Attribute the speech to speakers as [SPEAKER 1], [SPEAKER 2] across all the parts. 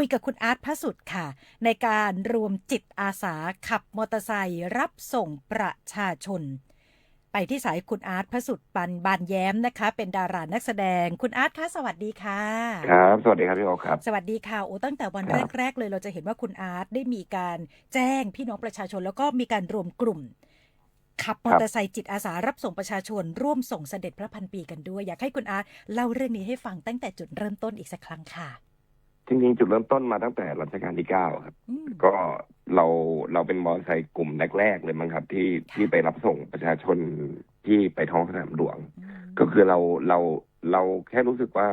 [SPEAKER 1] คุยกับคุณอาร์ตพระสุดค่ะ ในการรวมจิตอาสาขับมอเตอร์ไซค์รับส่งประชาชน ไปที่สายคุณอาร์ตพระสุดปันบานแย้มนะคะ เป็นดารานักแสดงคุณอาร์ตคะสวัสดีค่ะ
[SPEAKER 2] ครับ สวัสดีครับพี่โอคครับ
[SPEAKER 1] สวัสดีค่ะโอ้ตั้งแต่วัน
[SPEAKER 2] ครับ
[SPEAKER 1] แรก ๆ เลยเราจะเห็นว่าคุณอาร์ตได้มีการแจ้งพี่น้องประชาชน แล้วก็มีการรวมกลุ่มขับมอเตอร์ไซค์จิตอาสารับส่งประชาชน ร่วมส่งเสด็จพระพันปีกันด้วย อยากให้คุณอาร์ตเล่าเรื่องนี้ให้ฟังตั้งแต่จุดเริ่มต้นอีกสักครั้งค่ะ
[SPEAKER 2] จริงๆจุดเริ่มต้นมาตั้งแต่รัชกาลที่เก้าครับ
[SPEAKER 1] อืม
[SPEAKER 2] ก็เราเราเป็นมอเตอร์ไซค์กลุ่มแรกๆเลยมั้งครับ ที่
[SPEAKER 1] ค่ะ
[SPEAKER 2] ที่ไปรับส่งประชาชนที่ไปท้องสนามหลวง
[SPEAKER 1] อืม
[SPEAKER 2] ก็คือเราเราเราแค่รู้สึกว่า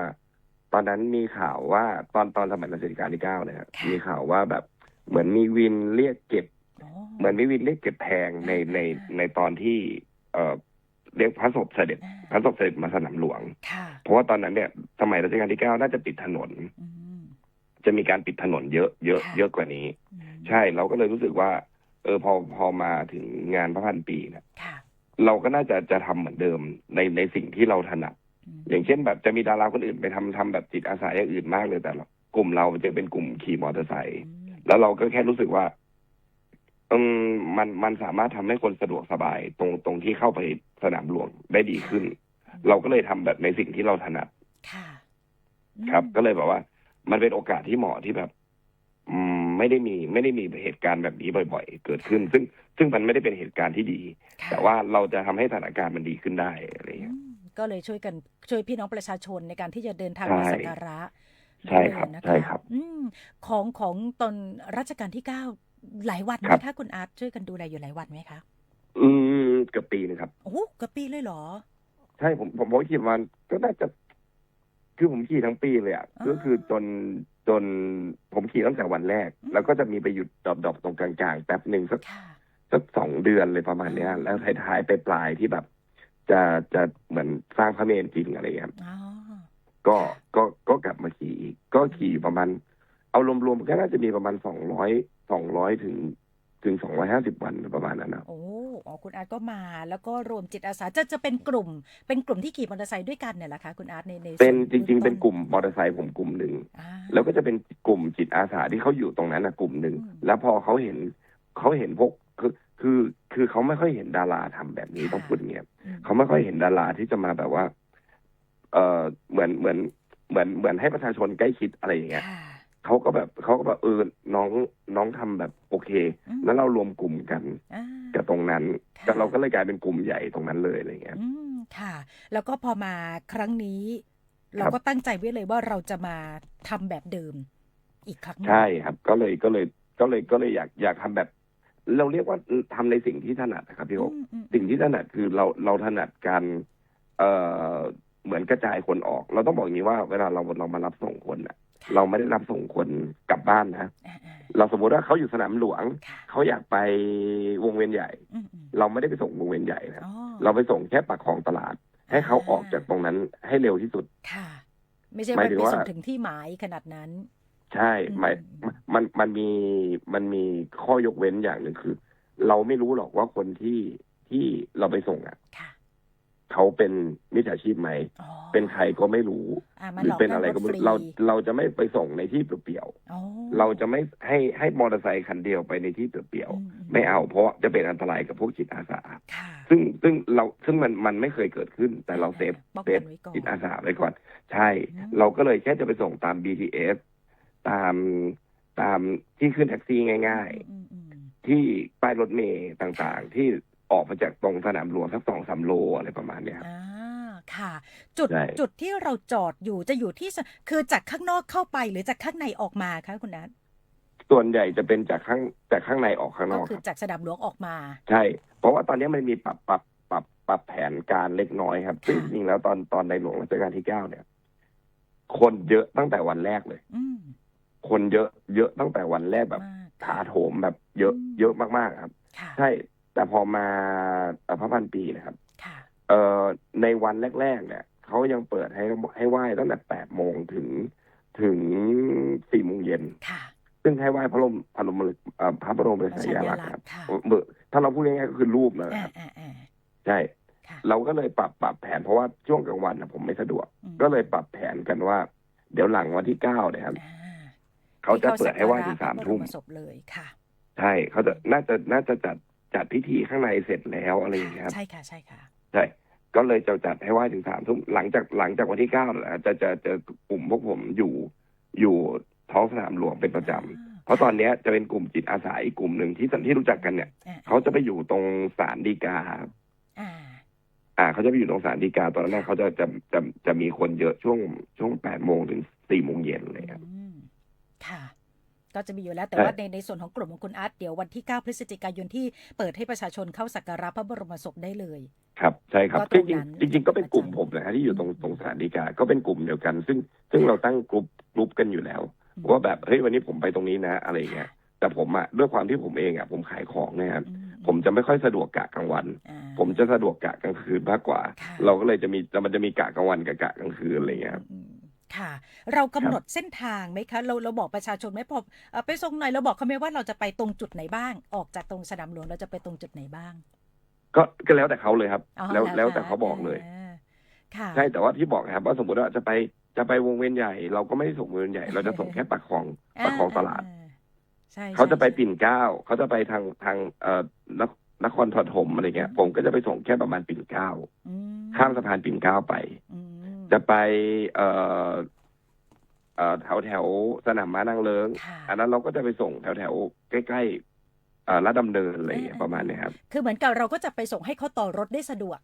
[SPEAKER 2] ตอนนั้นมีข่าวว่าตอนตอนสมัยรัชกาลที่เก้าเนี่ยครับมีข่าวว่าแบบเหมือนมีวินเรียกเก็บ
[SPEAKER 1] อ๋อ
[SPEAKER 2] เหมือนมีวินเรียกเก็บแพงในในในตอนที่ เอ่อเรียกพระศพเสด็จพระศพเสด็จมาสนามหลวง
[SPEAKER 1] ค่ะ
[SPEAKER 2] เพราะว่าตอนนั้นเนี่ย สมัยรัชกาลที่เก้าน่าจะปิดถนน
[SPEAKER 1] อืม
[SPEAKER 2] จะมีการปิดถนนเยอะเยอะ
[SPEAKER 1] ค่ะ
[SPEAKER 2] เยอะกว่านี้
[SPEAKER 1] อืม
[SPEAKER 2] ใช่เราก็เลยรู้สึกว่า เออพอพอมาถึงงานพระพันปีเนี่ย
[SPEAKER 1] ค่ะ
[SPEAKER 2] เราก็น่าจะจะทำเหมือนเดิมในในสิ่งที่เราถนัด
[SPEAKER 1] ม
[SPEAKER 2] อย่างเช่นแบบจะมีดาราคนอื่นไปทำทำแบบจิตอาสาอย่างอื่นมากเลยแต่เรากลุ่มเราจะเป็นกลุ่มขี่มอเตอร์ไซค์
[SPEAKER 1] อืม
[SPEAKER 2] แล้วเราก็แค่รู้สึกว่าอืมมันมันสามารถทำให้คนสะดวกสบาย ตรงตรงที่เข้าไปสนามหลวงได้ดีขึ้น เราก็เลยทำแบบในสิ่งที่เราถนัด
[SPEAKER 1] ค่ะ
[SPEAKER 2] ครับ
[SPEAKER 1] อืม
[SPEAKER 2] ก็เลยแบบว่า มันเป็นโอกาสที่เหมาะที่แบบอืมไม่ได้มีไม่ได้มีเหตุการณ์แบบนี้บ่อย ๆ เกิดขึ้น ซึ่งซึ่งมันไม่ได้เป็นเหตุการณ์ที่ดี
[SPEAKER 1] ค่ะ
[SPEAKER 2] แต่ว่าเราจะทำให้สถานการณ์มันดีขึ้นได้อะไรอย่าง
[SPEAKER 1] อื
[SPEAKER 2] เงี้ย
[SPEAKER 1] มก็เลยช่วยกันช่วยพี่น้องประชาชนในการที่จะเดินทาง
[SPEAKER 2] ใช่
[SPEAKER 1] มาสักการะ
[SPEAKER 2] ใช่ครับ
[SPEAKER 1] ด้วยนะะ
[SPEAKER 2] ใช่ครับ
[SPEAKER 1] อืมของของตอนรัชกาลที่เก้าหลายวันไหม
[SPEAKER 2] ครับ
[SPEAKER 1] คะคุณอาร์ตช่วยกันดูแลอยู่หลายวันไหมคะ
[SPEAKER 2] อืมเกือบปีนึงครับ
[SPEAKER 1] โอ้โหเกระปีเลยเหรอ
[SPEAKER 2] ใช่ผมผมผมคิดว่าก็น่าจะ คือผมขี่ทั้งปีเลยอะ
[SPEAKER 1] อ๋อ
[SPEAKER 2] ก็คือจนจนผมขี่ตั้งแต่วันแรก
[SPEAKER 1] อืม
[SPEAKER 2] แล้วก็จะมีไปหยุดดรอปๆตรงกลางๆแป๊บหนึ่งสัก
[SPEAKER 1] ค่ะ
[SPEAKER 2] สักสองเดือนเลยประมาณเนี้ย
[SPEAKER 1] อืม
[SPEAKER 2] แล้วท้ายๆไปปลายๆที่แบบ จะจะเหมือนสร้างพระเมรุจริงอะไรอย่างเงี้ยครับ
[SPEAKER 1] อ๋อ
[SPEAKER 2] ก็ก็ก็กลับมาขี่อีก ก็ขี่ประมาณ เอารวมๆก็น่าจะมีประมาณสองร้อยสองร้อยถึงถึงสองร้อยห้าสิบวันประมาณนั้นนะ
[SPEAKER 1] โอ้ อ๋อคุณอาร์ตก็มา แล้วก็รวมจิตอาสาจะจะเป็นกลุ่ม เป็นกลุ่มที่ขี่มอเตอร์ไซค์ด้วยกันเนี่ยแหละคะคุณอาร์ตในใน
[SPEAKER 2] เป็น
[SPEAKER 1] ส่วน
[SPEAKER 2] จริง ๆ เป็น
[SPEAKER 1] ต้
[SPEAKER 2] กลุ่มมอเตอร์ไซค์ผมกลุ่มหนึ่ง
[SPEAKER 1] อ่า
[SPEAKER 2] แล้วก็จะเป็นกลุ่มจิตอาสาที่เขาอยู่ตรงนั้นนะกลุ่มหนึ่ง
[SPEAKER 1] อืม
[SPEAKER 2] แล้วพอเขาเห็นเขาเห็นพวกคือคือคือเขาไม่ค่อยเห็นดาราทำแบบนี้
[SPEAKER 1] ค่ะ
[SPEAKER 2] ต้องพูดอย่างเงี้ย
[SPEAKER 1] อืม
[SPEAKER 2] เขาไม่ค่อยเห็นดาราที่จะมาแบบว่า เออเหมือนเหมือนเหมือนเหมือนให้ประชาชนใกล้ชิดอะไรอย่างเงี้ย
[SPEAKER 1] ค่ะ
[SPEAKER 2] เขาก็แบบเขาก็แบบเออน้องน้องทำแบบโอเค
[SPEAKER 1] อืม
[SPEAKER 2] แล้วเรารวมกลุ่มกัน
[SPEAKER 1] อ่า
[SPEAKER 2] กับตรงนั้น
[SPEAKER 1] ค่ะ
[SPEAKER 2] แต่เราก็เลยกลายเป็นกลุ่มใหญ่ตรงนั้นเลยอะไรเงี้ย
[SPEAKER 1] อืมค่ะ แล้วก็พอมาครั้งนี้ เรา
[SPEAKER 2] ครับ
[SPEAKER 1] ก็ตั้งใจไว้เลยว่าเราจะมาทำแบบเดิม อีกครั้งหนึ่ง
[SPEAKER 2] ใช่ครับ ก็เลยก็เลยก็เลยก็เลยอยากอยากทำแบบ เราเรียกว่าทำในสิ่งที่ถนัดนะครับพี่โอ๊ค
[SPEAKER 1] อืมอืม
[SPEAKER 2] สิ่งที่ถนัดคือเราเราถนัดการเอ่อเหมือนกระจายคนออก เราต้องบอกอย่างนี้ว่าเวลาเราเรามารับส่งคนน่ะ
[SPEAKER 1] ค่ะ
[SPEAKER 2] เราไม่ได้รับส่งคนกลับบ้านนะ
[SPEAKER 1] อ่าอ่า
[SPEAKER 2] เราสมมติว่าเขาอยู่สนามหลวง
[SPEAKER 1] ค่ะ
[SPEAKER 2] เขาอยากไปวงเวียนใหญ่
[SPEAKER 1] อืมอืม
[SPEAKER 2] เราไม่ได้ไปส่งวงเวียนใหญ่นะ
[SPEAKER 1] อ๋อ
[SPEAKER 2] เราไปส่งแค่ปากคลองตลาด ให้เขาออกจากตรงนั้นให้เร็วที่สุด
[SPEAKER 1] ค่ะไม่ใช่
[SPEAKER 2] หมาย
[SPEAKER 1] ไป
[SPEAKER 2] ถึง
[SPEAKER 1] ไป
[SPEAKER 2] ว่า
[SPEAKER 1] ส่งถึงที่หมายขนาดนั้น
[SPEAKER 2] ใช่
[SPEAKER 1] อืม
[SPEAKER 2] หมายมันมันมีมันมีข้อยกเว้นอย่างหนึ่งคือ เราไม่รู้หรอกว่าคนที่ที่เราไปส่งอะ
[SPEAKER 1] ค่ะ
[SPEAKER 2] เขาเป็นมิจฉาชีพไหม
[SPEAKER 1] อ๋อ
[SPEAKER 2] เป็นใครก็ไม่รู้
[SPEAKER 1] อ่ามา
[SPEAKER 2] หรื
[SPEAKER 1] หลอก
[SPEAKER 2] เป็นอะไรก็ไม่
[SPEAKER 1] นั่ง
[SPEAKER 2] รู้
[SPEAKER 1] ถฟ
[SPEAKER 2] เราเราจะไม่ไปส่งในที่เปลี่ยว
[SPEAKER 1] อ๋อ
[SPEAKER 2] ๆเราจะไม่ให้ให้มอเตอร์ไซค์คันเดียวไปในที่เปลี่ยว
[SPEAKER 1] อื
[SPEAKER 2] ๆไม่เอาเพราะจะเป็นอันตรายกับพวกจิตอาสา
[SPEAKER 1] ค่ะ
[SPEAKER 2] ซึ่งซึ่งเราซึ่งมันมันไม่เคยเกิดขึ้น แต่เราเซฟ
[SPEAKER 1] ป้อง
[SPEAKER 2] เซ
[SPEAKER 1] กั
[SPEAKER 2] ฟ
[SPEAKER 1] นไว้ก่อน
[SPEAKER 2] จิตอาสาไว้ก่อน ใช่
[SPEAKER 1] อืม
[SPEAKER 2] เราก็เลยแค่จะไปส่งตาม BTS ตามตามที่ขึ้นแท็กซี่ง่าย
[SPEAKER 1] อืมอืม
[SPEAKER 2] ๆที่ป้ายรถเมย์ต่างๆ ที่ ออกมาจากตรงสนามหลวงสักสองสามโลอะไรประมาณเนี้ยครับ
[SPEAKER 1] อ่าค่ะ จุด
[SPEAKER 2] ใช่
[SPEAKER 1] จุดที่เราจอดอยู่จะอยู่ที่สคือจากข้างนอกเข้าไปหรือจากข้างในออกมาคะคุณนัท
[SPEAKER 2] ส่วนใหญ่จะเป็นจากข้างจากข้างในออกข้างน
[SPEAKER 1] ก็
[SPEAKER 2] อก
[SPEAKER 1] คื
[SPEAKER 2] ค
[SPEAKER 1] อ
[SPEAKER 2] รับ
[SPEAKER 1] จากสนามหลวงออกมา
[SPEAKER 2] ใช่ เพราะว่าตอนนี้มันมีปรับปรับปรับปรับแผนการเล็กน้อยครับซึ่งจริงๆแล้วตอนตอนในหลวงรัชกาลที่เก้าเนี่ย คนเยอะตั้งแต่วันแรกเลย
[SPEAKER 1] อืม
[SPEAKER 2] คนเยอะเยอะตั้งแต่วันแรกแบบ
[SPEAKER 1] มาก
[SPEAKER 2] ถาโถมแบบเยอะ
[SPEAKER 1] อืม
[SPEAKER 2] เยอะมากๆครับ
[SPEAKER 1] ค่ะ
[SPEAKER 2] ใช่ แต่พอมาเอ่อพระพันปีนะครับ
[SPEAKER 1] ค่ะ
[SPEAKER 2] เอ่อในวันแรกๆเนี่ยเขายังเปิดให้ให้ไหว้ตั้งแต่แปดโมงถึงถึงสี่โมงเย็น
[SPEAKER 1] ค่ะ
[SPEAKER 2] ซึ่งให้ไหว้พระบรมพระบรมเอ่อพระบรมฉายาลักษณ์ครับ
[SPEAKER 1] ค่ะ
[SPEAKER 2] เบอร์ถ้าเราพูดง่ายๆก็คือรูปนะค
[SPEAKER 1] อ่า
[SPEAKER 2] รับ
[SPEAKER 1] อ่าอ่า
[SPEAKER 2] ใช่
[SPEAKER 1] ค่ะ
[SPEAKER 2] เราก็เลยปรับปรับแผนเพราะว่าช่วงกลางวันนะผมไม่สะดวก
[SPEAKER 1] อืม
[SPEAKER 2] ก็เลยปรับแผนกันว่า เดี๋ยวหลังวันที่เก้าเนี่ยครับ
[SPEAKER 1] อ่า
[SPEAKER 2] เขาจะเปิดให้ไหว้ถึงสามทุ่ม
[SPEAKER 1] พระบรศพเลยค่ะ
[SPEAKER 2] ใช่เขาจะน่าจะน่าจะจัด จัดพิธีข้างในเสร็จแล้วอะไรอย่างเงี้ยครับ
[SPEAKER 1] ใช่ค่ะใช่ค่ะ
[SPEAKER 2] ใช่ก็เลยจะจัดให้ไหว้ถึงสามทุ่มหลังจากหลังจากวันที่เก้าแหละจะจะจะกลุ่มพวกผมอยู่อยู่ท้องสนามหลวงเป็นประจำเพราะตอนเนี้ยจะเป็นกลุ่มจิตอาสาอีกกลุ่มหนึ่งที่ที่รู้จักกันเนี่ย
[SPEAKER 1] อ่า
[SPEAKER 2] เขาจะไปอยู่ตรงศาลฎีกาครับ
[SPEAKER 1] อ่า
[SPEAKER 2] อ่าเขาจะไปอยู่ตรงศาลฎีกาตอนนั้นเขาจะจะจะจะมีคนเยอะช่วงช่วงแปดโมงถึงสี่โมงเย็นเลยครับ
[SPEAKER 1] อืมค่ะ ก็จะมีอยู่แล้ว แต่
[SPEAKER 2] ใช่
[SPEAKER 1] ว่าในในส่วนของกลุ่มของคุณอาร์ตเดี๋ยววันที่ 9 พฤศจิกายนที่เปิดให้ประชาชนเข้าสักการะพระบรมศพได้เลย
[SPEAKER 2] ครับใช่ครับ
[SPEAKER 1] ก็ต
[SPEAKER 2] จ
[SPEAKER 1] ร
[SPEAKER 2] ริ
[SPEAKER 1] ง
[SPEAKER 2] ง
[SPEAKER 1] นั้น
[SPEAKER 2] ๆจริงๆก็เป็นกลุ่มผมนะฮะที่อยู่ตรงตรงศาลฎีกาก็เป็นกลุ่มเดียวกัน ซึ่งซึ่งเราตั้งกลุ่มกลุ่มกันอยู่แล้วว่าแบบเฮ้ยวันนี้ผมไปตรงนี้นะ อะไรอย่างเงี้ยแต่ผมอะด้วยความที่ผมเองอะผมขายของเนะครับ
[SPEAKER 1] อื
[SPEAKER 2] ผมจะไม่ค่อยสะดวกกะกลางวัน
[SPEAKER 1] อ่า
[SPEAKER 2] ผมจะสะดวกกะกลางคืนมากกว่า
[SPEAKER 1] ค่ะ
[SPEAKER 2] เราก็เลยจะมีมันจะมีกะกลางวันกับกะกลางคืนอะไรอย่างเงี้ย ครับ
[SPEAKER 1] อืมค่ะ เรากำหนดเส้นทางไหมคะ เราเราบอกประชาชนไหมพอเอ่อไปส่งหน่อยเราบอกเขาไหมว่าเราจะไปตรงจุดไหนบ้าง ออกจากตรงสนามหลวงเราจะไปตรงจุดไหนบ้าง
[SPEAKER 2] ก็ก็แล้วแต่เขาเลยครับ
[SPEAKER 1] อ๋อ
[SPEAKER 2] แล้วแล้ว
[SPEAKER 1] ค่ะ
[SPEAKER 2] แต่เขาบอกเลยา
[SPEAKER 1] ค่ะ
[SPEAKER 2] ใช่แต่ว่าที่บอกนะครับ ว่าสมมติว่าจะไปจะไปวงเวียนใหญ่ เราก็ไม่ได้ส่งวงเวียนใหญ่ เราจะส่งแค่ปากคลองปากคลองตลาด
[SPEAKER 1] อ่ใช่
[SPEAKER 2] เขาจะไป
[SPEAKER 1] ใช่
[SPEAKER 2] ปิ่นเกล้าเขาจะไปทางทางเอ่อนคนครปฐมอะไรเงี้ย ผมก็จะไปส่งแค่ประมาณปิ่นเกล้า
[SPEAKER 1] อื
[SPEAKER 2] ข้ามสะพานปิ่นเกล้าไป
[SPEAKER 1] อืม
[SPEAKER 2] จะไปเอ่อเอ่อแถวแถวสนามม้านางเลิง
[SPEAKER 1] ค่ะ
[SPEAKER 2] อันนั้นเราก็จะไปส่งแถวแถวใกล้ๆเอ่อลาดดำเนินอะไรเงี้ยประมาณเนี้ยครับ
[SPEAKER 1] คือเหมือนกับเราก็จะไปส่งให้เขาต่อรถได้สะดวก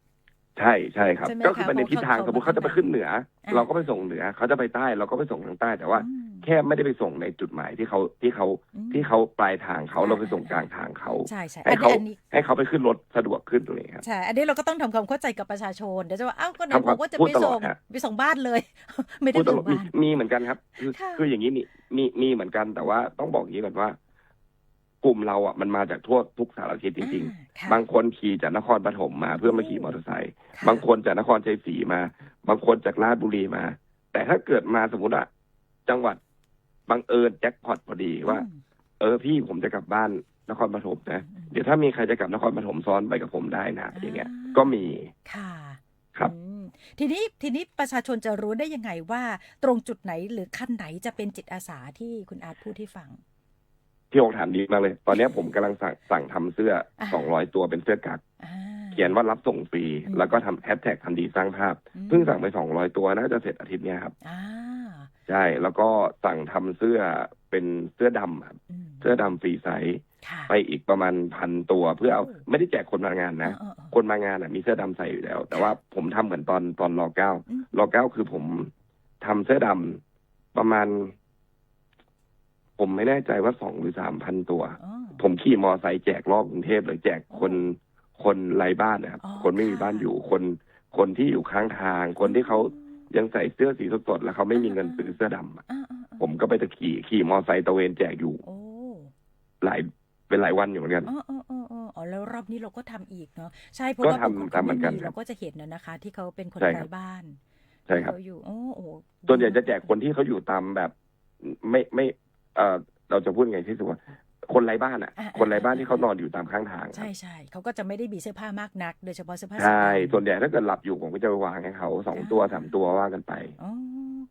[SPEAKER 2] ใช่ใช่ครับ
[SPEAKER 1] ใช่ไหม
[SPEAKER 2] ก็คือ
[SPEAKER 1] คะ
[SPEAKER 2] ไปในทิศทาง
[SPEAKER 1] เพ
[SPEAKER 2] ส
[SPEAKER 1] ราะ
[SPEAKER 2] มมติเขาจะไปขึ้นเหนือ
[SPEAKER 1] อ่า
[SPEAKER 2] เราก็ไปส่งเหนือ เขาจะไปใต้เราก็ไปส่งทางใต้แต่ว่า
[SPEAKER 1] อืม
[SPEAKER 2] แค่ไม่ได้ไปส่งในจุดหมายที่เขาที่เขา
[SPEAKER 1] อืม
[SPEAKER 2] ที่เขาปลายทางเขา
[SPEAKER 1] อ่า
[SPEAKER 2] เราไปส่งกลางทางเขา
[SPEAKER 1] ใช่ใช่
[SPEAKER 2] ให้
[SPEAKER 1] อัน
[SPEAKER 2] เขา
[SPEAKER 1] นี้อันนี้
[SPEAKER 2] ให้เขาไปขึ้นรถสะดวกขึ้นตรงนี้ครับ
[SPEAKER 1] ใช่อันนี้เราก็ต้องทำความเข้าใจกับประชาชนเดี๋ยวจะว่าเอ้าก็ไหน
[SPEAKER 2] ทำความ
[SPEAKER 1] บอกว่าจะ
[SPEAKER 2] พูด
[SPEAKER 1] ไป
[SPEAKER 2] ตลอด
[SPEAKER 1] ส่ง
[SPEAKER 2] ฮะ
[SPEAKER 1] ไปส่งบ้านเลย ไม่ได้
[SPEAKER 2] พูดต
[SPEAKER 1] ส่
[SPEAKER 2] ล
[SPEAKER 1] ง
[SPEAKER 2] อดมี
[SPEAKER 1] บ้าน
[SPEAKER 2] มีเหมือนกันครับ คือ
[SPEAKER 1] ค่ะ
[SPEAKER 2] คืออย่างนี้นี่มีมีเหมือนกันแต่ว่าต้องบอกอย่างนี้ก่อนว่ากลุ่มเราอะมันมาจากทั่วทุกสารทิศจริง
[SPEAKER 1] อ่าค่ะ
[SPEAKER 2] ๆบางคนขี่จากนครปฐมมาเพื่อมาขี่มอเตอร์ไซค์
[SPEAKER 1] ค่ะ
[SPEAKER 2] บางคนจากนครชัยศรีมา บางคนจากราชบุรีมา แต่ถ้าเกิดมาสมมติว่าจังหวัด บังเอิญแจ็คพอตพอดีว่า
[SPEAKER 1] อืม
[SPEAKER 2] เออพี่ผมจะกลับบ้านนครปฐมนะ
[SPEAKER 1] อืม
[SPEAKER 2] เดี๋ยวถ้ามีใครจะกลับนครปฐมซ้อนไปกับผมได้นะอย่างเงี้ย ก็มี
[SPEAKER 1] ค่ะ
[SPEAKER 2] ครับ
[SPEAKER 1] อืมทีนี้ทีนี้ประชาชนจะรู้ได้ยังไงว่า ตรงจุดไหนหรือขั้นไหนจะเป็นจิตอาสาที่คุณอาร์ตพูดให้ฟัง
[SPEAKER 2] พี่โองถามดีมากเลย ตอนเนี้ยผมกำลังสั่งสั่งทำเสื้อ
[SPEAKER 1] อ่า
[SPEAKER 2] สองร้อยตัวเป็นเสื้อกั๊ก
[SPEAKER 1] อ่า
[SPEAKER 2] เขียนว่ารับส่งฟรี
[SPEAKER 1] อืม
[SPEAKER 2] แล้วก็ทำแฮชแท็กทำดีสร้างภาพ
[SPEAKER 1] อืม
[SPEAKER 2] เพิ่งสั่งไปสองร้อยตัวน่าจะเสร็จอาทิตย์เนี้ยครับ
[SPEAKER 1] อ่า
[SPEAKER 2] ใช่ แล้วก็สั่งทำเสื้อเป็นเสื้อดำครับ
[SPEAKER 1] ม
[SPEAKER 2] เสื้อดำฟรีไซส์
[SPEAKER 1] ค่ะ
[SPEAKER 2] ไปอีกประมาณพันตัวเพื่อเอา
[SPEAKER 1] โอ้
[SPEAKER 2] ไม่ได้แจกคนมางานนะ
[SPEAKER 1] เออเออเออ
[SPEAKER 2] คนมางานอะมีเสื้อดำใส่อยู่แล้ว แต่ว่าผมทำเหมือนตอนตอนรอเก้า
[SPEAKER 1] อืม
[SPEAKER 2] รอเก้าคือผมทำเสื้อดำประมาณ ผมไม่แน่ใจว่าสองหรือสามพันตัว
[SPEAKER 1] อ๋อ
[SPEAKER 2] ผมขี่มอไซค์แจกรอบกรุงเทพเลยแจกคนคนไร้บ้านนะครับ
[SPEAKER 1] อ๋อ
[SPEAKER 2] คนไม่มี
[SPEAKER 1] ค่ะ
[SPEAKER 2] บ้านอยู่คนคนที่อยู่ข้างทาง คนที่เขายังใส่เสื้อสีสดๆแล้วเขาไม่มีเงินซื้อเสื้อดำอะ
[SPEAKER 1] อ่าอ่าอ่า
[SPEAKER 2] ผมก็ไปตะขี่ขี่มอไซค์ตะเวนแจกอยู่
[SPEAKER 1] โอ้
[SPEAKER 2] หลายเป็นหลายวันอยู่เหมือนกัน
[SPEAKER 1] อ๋ออ๋ออ๋ออ๋ออ๋อแล้วรอบนี้เราก็ทำอีกเนาะใช่เพราะ
[SPEAKER 2] ก็
[SPEAKER 1] ว่า
[SPEAKER 2] ทำ
[SPEAKER 1] บางคน
[SPEAKER 2] ทำเหมือนกัน
[SPEAKER 1] ขา
[SPEAKER 2] ครับ
[SPEAKER 1] เราก็จะเห็นนะนะคะ ที่เขาเป็นคน
[SPEAKER 2] ใช่ครับ
[SPEAKER 1] ไร้บ้าน
[SPEAKER 2] ใช่ครับ
[SPEAKER 1] ที่เขาอยู่โอ้โอ้
[SPEAKER 2] ส่วนใหญ่จะแจกคนที่เขาอยู่ตามแบบ ไม่ไม่ เออเราจะพูดไงที่สุดว่าคนไร้บ้านอะคนไร้บ้านที่เขานอนอยู่ตามข้างทางครั
[SPEAKER 1] ใช่
[SPEAKER 2] บ
[SPEAKER 1] ใช่เขาก็จะไม่ได้มีเสื้อผ้ามากนัก โดยเฉพาะเสื้อผ้าสี
[SPEAKER 2] ใช่
[SPEAKER 1] ดำ
[SPEAKER 2] ส่วนใหญ่ถ้าเกิดหลับอยู่ผมก็จะไปวางให้เขาสองตัวสามตัวว่ากันไป
[SPEAKER 1] อ๋อ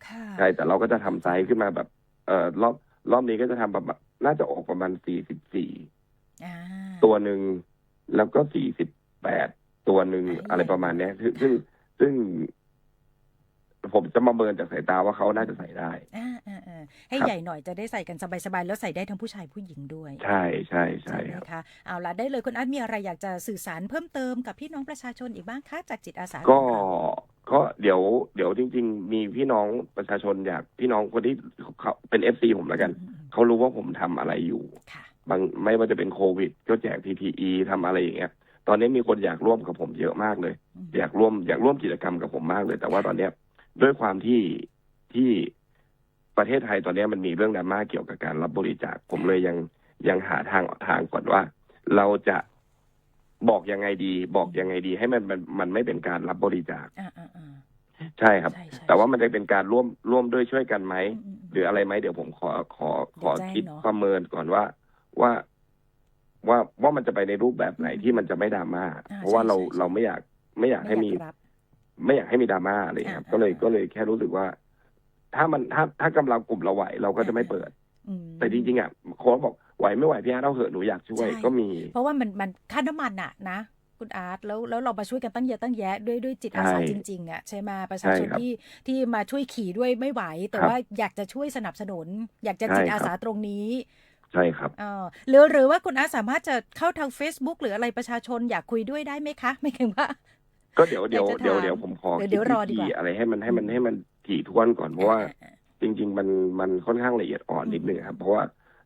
[SPEAKER 1] ค่ะ
[SPEAKER 2] ใช่แต่เราก็จะทำไซส์ขึ้นมาแบบเออรอบรอบนี้ก็จะทำแบบน่าจะออกประมาณสี่สิบสี่
[SPEAKER 1] อ่า
[SPEAKER 2] ตัวหนึ่งแล้วก็สี่สิบแปดตัวหนึ่ง
[SPEAKER 1] อ่า
[SPEAKER 2] อะไรประมาณเนี้ยซึ่งซึ่งซึ่ง ผมจะมาเมินจากสายตาว่าเขาน่าจะใส่ได้
[SPEAKER 1] อ่าอ่าอ่า ให้
[SPEAKER 2] ครับ
[SPEAKER 1] ใหญ่หน่อยจะได้ใส่กันสบายๆแล้วใส่ได้ทั้งผู้ชายผู้หญิงด้วย
[SPEAKER 2] ใช่ใช่ใช่
[SPEAKER 1] ไหม
[SPEAKER 2] ครับ
[SPEAKER 1] คะเอาละได้เลยคุณอาร์ตมีอะไรอยากจะสื่อสารเพิ่มเติมกับพี่น้องประชาชนอีกบ้างคะจากจิตอาสา
[SPEAKER 2] ก็
[SPEAKER 1] ของเรา
[SPEAKER 2] ก็เดี๋ยวเดี๋ยวจริง ๆ มีพี่น้องประชาชนอยากพี่น้องคนที่เขาเป็นเอฟซีผมแล้วกัน
[SPEAKER 1] อืมอืม
[SPEAKER 2] เขารู้ว่าผมทำอะไรอยู่
[SPEAKER 1] ค่ะ
[SPEAKER 2] บางไม่ว่าจะเป็นโควิด ก็แจก PPE ทำอะไรอย่างเงี้ยตอนนี้มีคนอยากร่วมกับผมเยอะมากเลย
[SPEAKER 1] อืม
[SPEAKER 2] อยากร่วมอยากร่วมกิจกรรมกับผมมากเลย แต่ว่าตอนเนี้ยด้วยความที่ที่ ประเทศไทยตอนเนี้ยมันมีเรื่องดราม่าเกี่ยวกับการรับบริจาคผมเลยยังยังหาทางทางก่อนว่า เราจะบอกยังไงดี บอกยังไงดี ให้มันมันมันไม่เป็นการรับบริจาค
[SPEAKER 1] อ่าอ่าอ่า
[SPEAKER 2] ใช่ครับ
[SPEAKER 1] ใช่ใช่
[SPEAKER 2] แต่ว่ามันจะเป็นการร่วมร่วมด้วยช่วยกันไหม
[SPEAKER 1] อืมอืม
[SPEAKER 2] หรืออะไรไหมเดี๋ยวผมขอขอขอ
[SPEAKER 1] เดี๋ยวแจ้ง
[SPEAKER 2] คิด
[SPEAKER 1] เนอะ
[SPEAKER 2] ประเมินก่อนว่าว่าว่าว่ามันจะไปในรูปแบบไหน
[SPEAKER 1] อืม
[SPEAKER 2] ที่มันจะไม่ดราม่า
[SPEAKER 1] อ่า
[SPEAKER 2] เพราะว่า
[SPEAKER 1] ใช่
[SPEAKER 2] เรา
[SPEAKER 1] ใช่
[SPEAKER 2] เราไม่อยากไม่อยากให้มี
[SPEAKER 1] ไอยรับ
[SPEAKER 2] ไม่อยากให้มีดราม่าอะไรอย่างเงี้ยครับ
[SPEAKER 1] อ่า
[SPEAKER 2] ก็เลย
[SPEAKER 1] อ่า
[SPEAKER 2] ก็เลยแค่รู้สึกว่า ถ้ามันถ้าถ้ากำลังกลุ่มเราไหวเราก็จะไม่เปิด
[SPEAKER 1] อืม
[SPEAKER 2] แต่จริงๆอะโค้ชบอกไหวไม่ไหวพี่อาร์ตเอาเหอะหนูอยากช่วย
[SPEAKER 1] ใช่
[SPEAKER 2] ก็มี
[SPEAKER 1] เพราะว่ามันมันค่าน้ำมันอะนะคุณอาร์ตแล้วแล้วเรามาช่วยกันตั้งเยอะตั้งแยะด้วยด้วยจิตอาสา
[SPEAKER 2] ใช่
[SPEAKER 1] จริงๆอะใช่ไหมประชาชน
[SPEAKER 2] ใช่ครับ
[SPEAKER 1] ที่ที่มาช่วยขี่ด้วยไม่ไหว แต่
[SPEAKER 2] ครับ
[SPEAKER 1] ว่าอยากจะช่วยสนับสนุน อยากจะ
[SPEAKER 2] ใช่
[SPEAKER 1] จิต
[SPEAKER 2] ครับ
[SPEAKER 1] อาสาตรงนี้
[SPEAKER 2] ใช่ครับ
[SPEAKER 1] เออหรือหรือว่าคุณอาร์ตสามารถจะเข้าทาง Facebook หรืออะไรประชาชนอยากคุยด้วยได้ไหมคะ ไม่ถึงว่า
[SPEAKER 2] ก็เดี๋ยวเดี๋ยว
[SPEAKER 1] อยากจะ
[SPEAKER 2] เดี๋ยว
[SPEAKER 1] ถาม
[SPEAKER 2] เดี๋ยวผมขอ
[SPEAKER 1] เดี๋ยว
[SPEAKER 2] คิ
[SPEAKER 1] เดี๋ยวรอดีกว่า
[SPEAKER 2] วิธีอะไรให้มันให้มันให้มันถี่ถ้วนก่อนเพราะว่า จริง ๆ มันมันค่อนข้างละเอียดอ่อนนิดนึงครับ เพราะว่า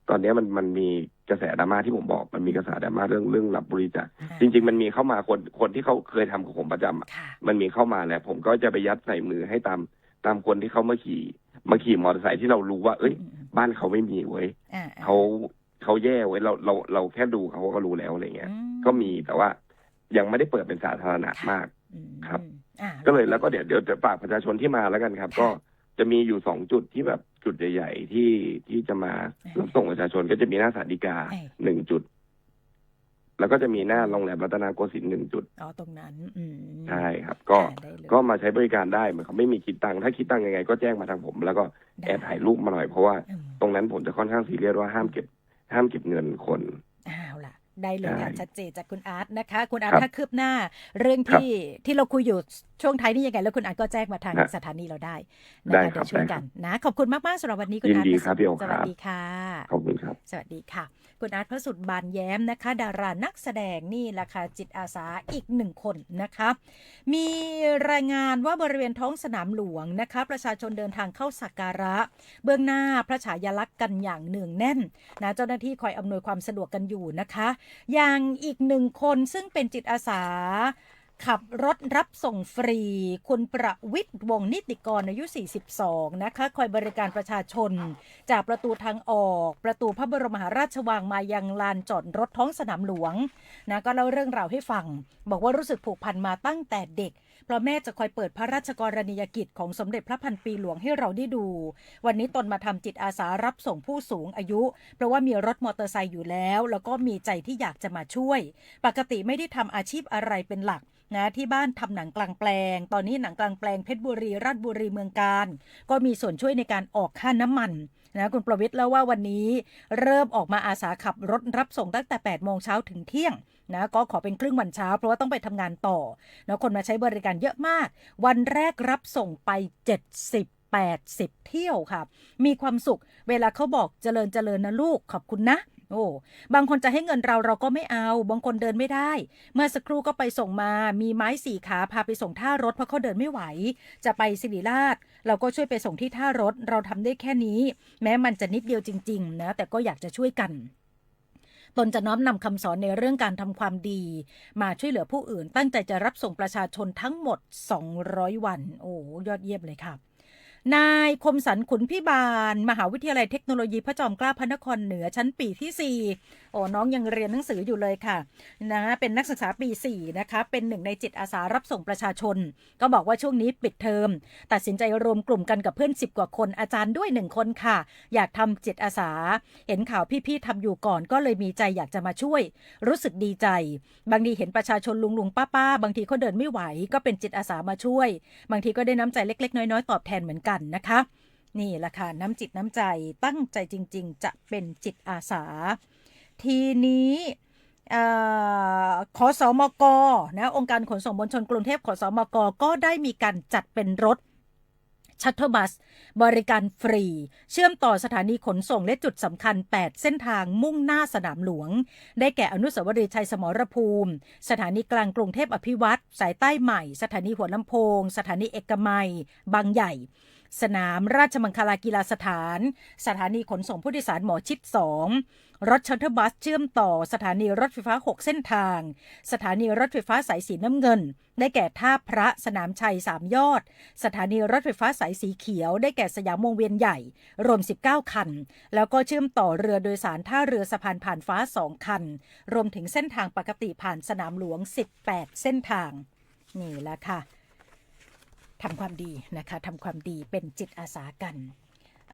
[SPEAKER 2] ตอนนี้มันมันมีกระแสดราม่าที่ผมบอก มันมีกระแสดราม่าเรื่องเรื่องรับบริจาค
[SPEAKER 1] อ่า
[SPEAKER 2] จริง ๆ มันมีเข้ามาคนคนที่เขาเคยทำกับผมประจำอะ
[SPEAKER 1] ค่ะ
[SPEAKER 2] มันมีเข้ามาแล้วผมก็จะไปยัดใส่มือให้ตามตามคนที่เขามาขี่มาขี่มอเตอร์ไซค์ที่เรารู้ว่า เอ้ย
[SPEAKER 1] อืม
[SPEAKER 2] บ้านเขาไม่มีเว้ย
[SPEAKER 1] อ่า
[SPEAKER 2] เขาเขาแย่เว้ยเราเราเราแค่ดูเขาก็รู้แล้วอะไรเงี้ย
[SPEAKER 1] อื
[SPEAKER 2] ก็มีแต่ว่า ยังไม่ได้เปิดเป็นสาธารณะมาก
[SPEAKER 1] อืม
[SPEAKER 2] ครับ
[SPEAKER 1] อ่า
[SPEAKER 2] ก็เลยแล้วก็เดี๋ยวเดี๋ยวจะฝากประชาชนที่มาแล้วกันครับ
[SPEAKER 1] ค่ะ
[SPEAKER 2] ก็จะมีอยู่สองจุดที่แบบจุดใหญ่ ๆ ที่ที่จะมา
[SPEAKER 1] อ่า
[SPEAKER 2] รับส่งประชาชนก็จะมีหน้าสารดีกา
[SPEAKER 1] เอ้ย
[SPEAKER 2] หนึ่งจุด แล้วก็จะมีหน้าโรงแรมรัตนโกสินทร์หนึ่งจุด
[SPEAKER 1] อ๋อตรงนั้นอืม
[SPEAKER 2] ใช่ครับ ก็
[SPEAKER 1] อ่าได้เลย
[SPEAKER 2] ก็มาใช้บริการได้เหมือนเขาไม่มีคิดตังค์ถ้าคิดตังค์ยังไง ก็แจ้งมาทางผม แล้วก็แอบถ่ายรูปมาหน่อยเพราะว่า
[SPEAKER 1] อืม
[SPEAKER 2] ตรงนั้นผมจะค่อนข้างซีเรียสว่าห้ามเก็บ ห้ามเก็บเงินคน
[SPEAKER 1] อ้าวล่ะ ได้เลยค่ะ
[SPEAKER 2] ได้
[SPEAKER 1] ชัดเจนจากคุณอาร์ตนะคะ คุณอาร์
[SPEAKER 2] ครั
[SPEAKER 1] ต
[SPEAKER 2] บ
[SPEAKER 1] ถ้าคืบหน้า เรื่อง
[SPEAKER 2] ครับ
[SPEAKER 1] ที่ที่เราคุยอยู่ช่วงท้ายนี่ยังไง แล้วคุณอาร์ตก็แจ้งมาทาง
[SPEAKER 2] นะ
[SPEAKER 1] สถานีเราได้
[SPEAKER 2] ได้
[SPEAKER 1] นะคะ
[SPEAKER 2] ครั
[SPEAKER 1] เดี๋ยวช่วย
[SPEAKER 2] บได้ครั
[SPEAKER 1] กับนนะ ขอบคุณมากๆสำหรับวันนี้คุณ
[SPEAKER 2] ยิน
[SPEAKER 1] อาร์ต
[SPEAKER 2] ดี
[SPEAKER 1] พะสุ
[SPEAKER 2] ครับพี่โอ
[SPEAKER 1] ส
[SPEAKER 2] ครั
[SPEAKER 1] วัส
[SPEAKER 2] บ
[SPEAKER 1] ดีค่ะ
[SPEAKER 2] ขอบคุณครับ
[SPEAKER 1] สวัสดีค่ะ คุณอาร์ตพระสุดบานแย้มนะคะ ดารานักแสดงนี่แหละค่ะจิตอาสาอีกหนึ่งคนนะคะ มีรายงานว่าบริเวณท้องสนามหลวงนะคะ ประชาชนเดินทางเข้าสักการะ เบื้องหน้าพระฉายาลักษณ์กันอย่างเนืองแน่นนะเจ้าหน้าที่คอยอำนวยความสะดวกกันอยู่นะคะอย่างอีกหนึ่งคนซึ่งเป็นจิตอาสา ขับรถรับส่งฟรี คุณประวิทย์วงนิติกรอายุ 42 นะคะ คอยบริการประชาชน จากประตูทางออก ประตูพระบรมมหาราชวังมายังลานจอดรถท้องสนามหลวงนะก็เล่าเรื่องราวให้ฟัง บอกว่ารู้สึกผูกพันมาตั้งแต่เด็ก เพราะแม่จะคอยเปิดพระราชกรณียกิจของสมเด็จพระพันปีหลวงให้เราได้ดู วันนี้ตนมาทำจิตอาสารับส่งผู้สูงอายุ เพราะว่ามีรถมอเตอร์ไซค์อยู่แล้ว แล้วก็มีใจที่อยากจะมาช่วย ปกติไม่ได้ทำอาชีพอะไรเป็นหลัก นะที่บ้านทำหนังกลางแปลง ตอนนี้หนังกลางแปลงเพชรบุรีราชบุรีเมืองการ ก็มีส่วนช่วยในการออกค่าน้ำมันนะคุณประวิทย์เล่าว่าวันนี้เริ่มออกมาอาสาขับรถรับส่งตั้งแต่8โมงเช้าถึงเที่ยงนะก็ขอเป็นครึ่งวันเช้า เพราะว่าต้องไปทำงานต่อนะคนมาใช้บริการเยอะมาก วันแรกรับส่งไป 70 80 เที่ยวค่ะ มีความสุขเวลาเขาบอกเจริญเจริญนะลูกขอบคุณนะ โอ้บางคนจะให้เงินเราเราก็ไม่เอา บางคนเดินไม่ได้ เมื่อสักครู่ก็ไปส่งมา มีไม้สี่ขาพาไปส่งท่ารถเพราะเขาเดินไม่ไหว จะไปสิริราช เราก็ช่วยไปส่งที่ท่ารถ เราทำได้แค่นี้ แม้มันจะนิดเดียวจริง ๆ นะ แต่ก็อยากจะช่วยกันตนจะน้อมนำคำสอนในเรื่องการทำความดี มาช่วยเหลือผู้อื่น ตั้งใจจะรับส่งประชาชนทั้งหมด 200 วัน โอ้ยอดเยี่ยมเลยค่ะ นายคมสันขุนพิบาล มหาวิทยาลัยเทคโนโลยีพระจอมเกล้าพระนครเหนือชั้นปีที่ 4 โอ้น้องยังเรียนหนังสืออยู่เลยค่ะนะเป็นนักศึกษาปี 4 นะคะ เป็นหนึ่งในจิตอาสารับส่งประชาชน ก็บอกว่าช่วงนี้ปิดเทอม ตัดสินใจรวมกลุ่มกันกับเพื่อน 10 กว่าคนอาจารย์ด้วยหนึ่งคนค่ะ อยากทำจิตอาสา เห็นข่าวพี่ๆทำอยู่ก่อนก็เลยมีใจอยากจะมาช่วย รู้สึกดีใจ บางทีเห็นประชาชนลุงลุงป้าป้าบางทีเขาเดินไม่ไหว ก็เป็นจิตอาสามาช่วย บางทีก็ได้น้ำใจเล็ก ๆ น้อยๆตอบแทนเหมือนกันนะคะ นี่แหละค่ะน้ำจิตน้ำใจตั้งใจจริง ๆ จะเป็นจิตอาสา ทีนี้อขอสอมกนะองค์การขนส่งมวลชนกรุงเทพขอสอมกก็ได้มีการจัดเป็นรถชัตเทอร์บัส บริการฟรี เชื่อมต่อสถานีขนส่งและจุดสำคัญ 8 เส้นทางมุ่งหน้าสนามหลวง ได้แก่อนุสาวรีย์ชัยสมรภูมิ สถานีกลางกรุงเทพอภิวัตรสายใต้ใหม่ สถานีหัวลำโพง สถานีเอกมัย บางใหญ่ สนามราชมังคลากีฬาสถาน สถานีขนส่งผู้โดยสารหมอชิด 2 รถชัตเทอร์บัสเชื่อมต่อสถานีรถไฟฟ้า 6 เส้นทาง สถานีรถไฟฟ้าสายสีน้ำเงิน ได้แก่ท่าพระสนามชัย 3 ยอด สถานีรถไฟฟ้าสายสีเขียว ได้แก่สยามวงเวียนใหญ่ รวม 19 คัน แล้วก็เชื่อมต่อเรือโดยสารท่าเรือสะพานผ่านฟ้า 2 คัน รวมถึงเส้นทางปกติผ่านสนามหลวง 18 เส้นทาง นี่แหละค่ะ ทำความดีนะคะทำความดีเป็นจิตอาสากัน